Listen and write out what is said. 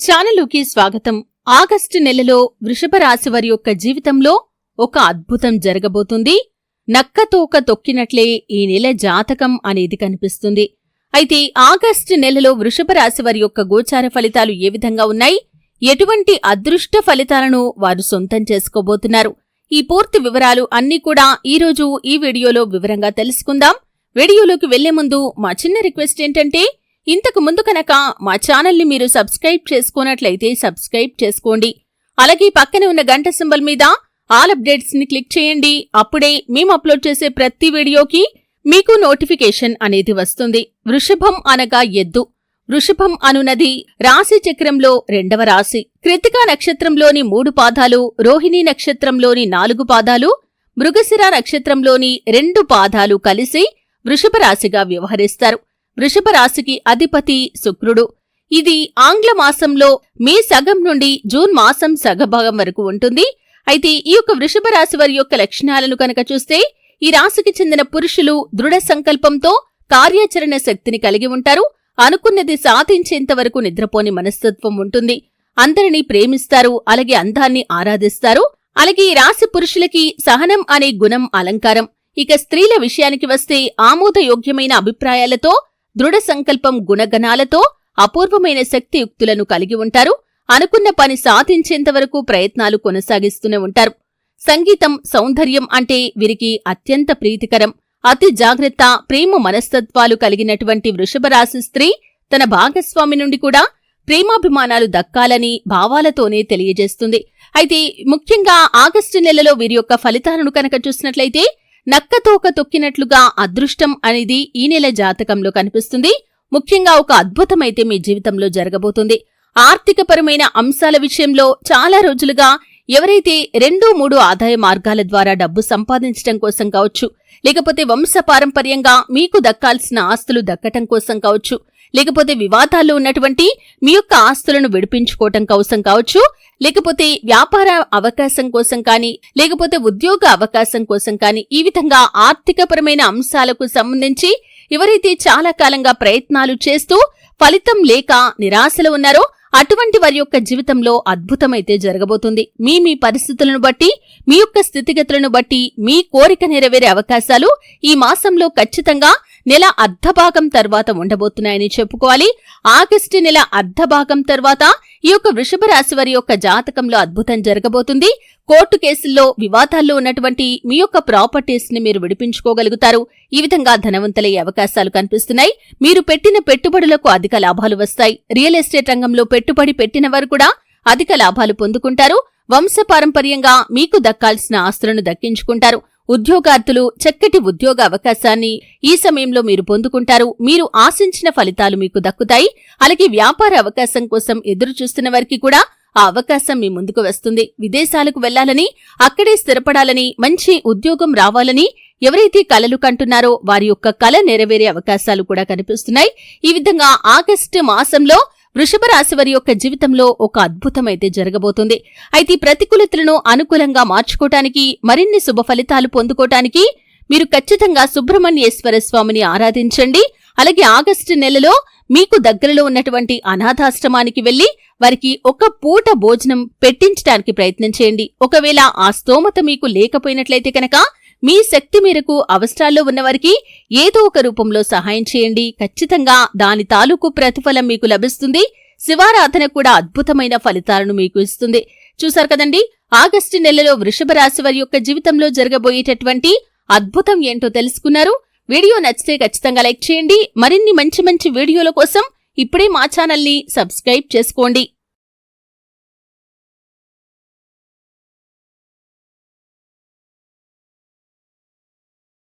ఛానలుకి స్వాగతం. ఆగస్టు నెలలో వృషభ రాశి వారి యొక్క జీవితంలో ఒక అద్భుతం జరగబోతుంది. నక్కతోక తొక్కినట్లే ఈ నెల జాతకం అనేది కనిపిస్తుంది. అయితే ఆగస్టు నెలలో వృషభ రాశి వారి యొక్క గోచార ఫలితాలు ఏ విధంగా ఉన్నాయి? ఎటువంటి అదృష్ట ఫలితాలను వారు సొంతం చేసుకోబోతున్నారు? ఈ పూర్తి వివరాలు అన్నీ కూడా ఈరోజు ఈ వీడియోలో వివరంగా తెలుసుకుందాం. వీడియోలోకి వెళ్ళే ముందు మా చిన్న రిక్వెస్ట్ ఏంటంటే ఇంతకు ముందు కనుక మా ఛానల్ని మీరు సబ్స్క్రైబ్ చేసుకున్నట్లయితే సబ్స్క్రైబ్ చేసుకోండి. అలాగే పక్కనే ఉన్న గంట సింబల్ మీద ఆల్ అప్డేట్స్ని క్లిక్ చేయండి. అప్పుడే మేము అప్లోడ్ చేసే ప్రతి వీడియోకి మీకు నోటిఫికేషన్ అనేది వస్తుంది. వృషభం అనగా ఎద్దు. వృషభం అనునది రాశి చక్రంలో రెండవ రాశి. కృతికా నక్షత్రంలోని మూడు పాదాలు రోహిణీ నక్షత్రంలోని నాలుగు పాదాలు మృగశిర నక్షత్రంలోని రెండు పాదాలు కలిసి వృషభ రాశిగా వ్యవహరిస్తారు. వృషభ రాశికి అధిపతి శుక్రుడు. ఇది ఆంగ్ల మాసంలో మే సగం నుండి జూన్ మాసం సగభాగం వరకు ఉంటుంది. అయితే ఈ యొక్క వృషభ రాశి వారి యొక్క లక్షణాలను కనుక చూస్తే ఈ రాశికి చెందిన పురుషులు దృఢ సంకల్పంతో కార్యాచరణ శక్తిని కలిగి ఉంటారు. అనుకున్నది సాధించేంత వరకు నిద్రపోని మనస్తత్వం ఉంటుంది. అందరినీ ప్రేమిస్తారు అలాగే అందాన్ని ఆరాధిస్తారు. అలాగే ఈ రాశి పురుషులకి సహనం అనే గుణం అలంకారం. ఇక స్త్రీల విషయానికి వస్తే ఆమోదయోగ్యమైన అభిప్రాయాలతో దృఢ సంకల్పం గుణగణాలతో అపూర్వమైన శక్తియుక్తులను కలిగి ఉంటారు. అనుకున్న పని సాధించేంతవరకు ప్రయత్నాలు కొనసాగిస్తూనే ఉంటారు. సంగీతం సౌందర్యం అంటే వీరికి అత్యంత ప్రీతికరం. అతి జాగ్రత్త ప్రేమ మనస్తత్వాలు కలిగినటువంటి వృషభరాశి స్త్రీ తన భాగస్వామి నుండి కూడా ప్రేమాభిమానాలు దక్కాలని భావాలతోనే తెలియజేస్తుంది. అయితే ముఖ్యంగా ఆగస్టు నెలలో వీరి యొక్క ఫలితాలను కనుక చూసినట్లయితే నక్కతోక తొక్కినట్లుగా అదృష్టం అనేది ఈ నెల జాతకంలో కనిపిస్తుంది. ముఖ్యంగా ఒక అద్భుతమైతే మీ జీవితంలో జరగబోతుంది. ఆర్థికపరమైన అంశాల విషయంలో చాలా రోజులుగా ఎవరైతే రెండు మూడు ఆదాయ మార్గాల ద్వారా డబ్బు సంపాదించడం కోసం కావచ్చు లేకపోతే వంశపారంపర్యంగా మీకు దక్కాల్సిన ఆస్తులు దక్కటం కోసం కావచ్చు లేకపోతే వివాదాల్లో ఉన్నటువంటి మీ యొక్క ఆస్తులను విడిపించుకోవటం కోసం కావచ్చు లేకపోతే వ్యాపార అవకాశం కోసం కానీ లేకపోతే ఉద్యోగ అవకాశం కోసం కానీ ఈ విధంగా ఆర్థికపరమైన అంశాలకు సంబంధించి ఎవరైతే చాలా కాలంగా ప్రయత్నాలు చేస్తూ ఫలితం లేక నిరాశలో ఉన్నారో అటువంటి వారి యొక్క జీవితంలో అద్భుతమైతే జరగబోతుంది. మీ మీ పరిస్థితులను బట్టి మీ యొక్క స్థితిగతులను బట్టి మీ కోరిక నెరవేరే అవకాశాలు ఈ మాసంలో ఖచ్చితంగా నెల అర్ధభాగం తర్వాత ఉండబోతున్నాయని చెప్పుకోవాలి. ఆగస్టు నెల అర్ధభాగం తర్వాత ఈ యొక్క వృషభ రాశి వారి యొక్క జాతకంలో అద్భుతం జరగబోతుంది. కోర్టు కేసుల్లో వివాదాల్లో ఉన్నటువంటి మీ యొక్క ప్రాపర్టీస్ని మీరు విడిపించుకోగలుగుతారు. ఈ విధంగా ధనవంతులయ్యే అవకాశాలు కనిపిస్తున్నాయి. మీరు పెట్టిన పెట్టుబడులకు అధిక లాభాలు వస్తాయి. రియల్ ఎస్టేట్ రంగంలో పెట్టుబడి పెట్టిన వారు కూడా అధిక లాభాలు పొందుకుంటారు. వంశపారంపర్యంగా మీకు దక్కాల్సిన ఆస్తులను దక్కించుకుంటారు. ఉద్యోగార్థులు చక్కటి ఉద్యోగ అవకాశాన్ని ఈ సమయంలో మీరు పొందుకుంటారు. మీరు ఆశించిన ఫలితాలు మీకు దక్కుతాయి. అలాగే వ్యాపార అవకాశం కోసం ఎదురు చూస్తున్న వారికి కూడా ఆ అవకాశం మీ ముందుకు వస్తుంది. విదేశాలకు వెళ్ళాలని అక్కడే స్థిరపడాలని మంచి ఉద్యోగం రావాలని ఎవరైతే కలలు కంటున్నారో వారి యొక్క కల నెరవేరే అవకాశాలు కూడా కనిపిస్తున్నాయి. ఈ విధంగా ఆగస్టు మాసంలో వృషభ రాశి వారి యొక్క జీవితంలో ఒక అద్భుతమైతే జరగబోతుంది. అయితే ప్రతికూలతలను అనుకూలంగా మార్చుకోవటానికి మరిన్ని శుభ ఫలితాలు పొందుకోవటానికి మీరు ఖచ్చితంగా సుబ్రహ్మణ్యేశ్వర స్వామిని ఆరాధించండి. అలాగే ఆగస్టు నెలలో మీకు దగ్గరలో ఉన్నటువంటి అనాథాశ్రమానికి వెళ్ళి వారికి ఒక పూట భోజనం పెట్టించడానికి ప్రయత్నం చేయండి. ఒకవేళ ఆ స్తోమత మీకు లేకపోయినట్లయితే కనుక మీ శక్తి మేరకు అవసరాల్లో ఉన్నవారికి ఏదో ఒక రూపంలో సహాయం చేయండి. ఖచ్చితంగా దాని తాలూకు ప్రతిఫలం మీకు లభిస్తుంది. శివారాధన కూడా అద్భుతమైన ఫలితాలను మీకు ఇస్తుంది. చూశారు కదండి? ఆగస్టు నెలలో వృషభ రాశి వారి యొక్క జీవితంలో జరగబోయేటటువంటి అద్భుతం ఏంటో తెలుసుకున్నారు? వీడియో నచ్చితే ఖచ్చితంగా లైక్ చేయండి. మరిన్ని మంచి మంచి వీడియోల కోసం ఇప్పుడే మా ఛానల్ని సబ్స్క్రైబ్ చేసుకోండి.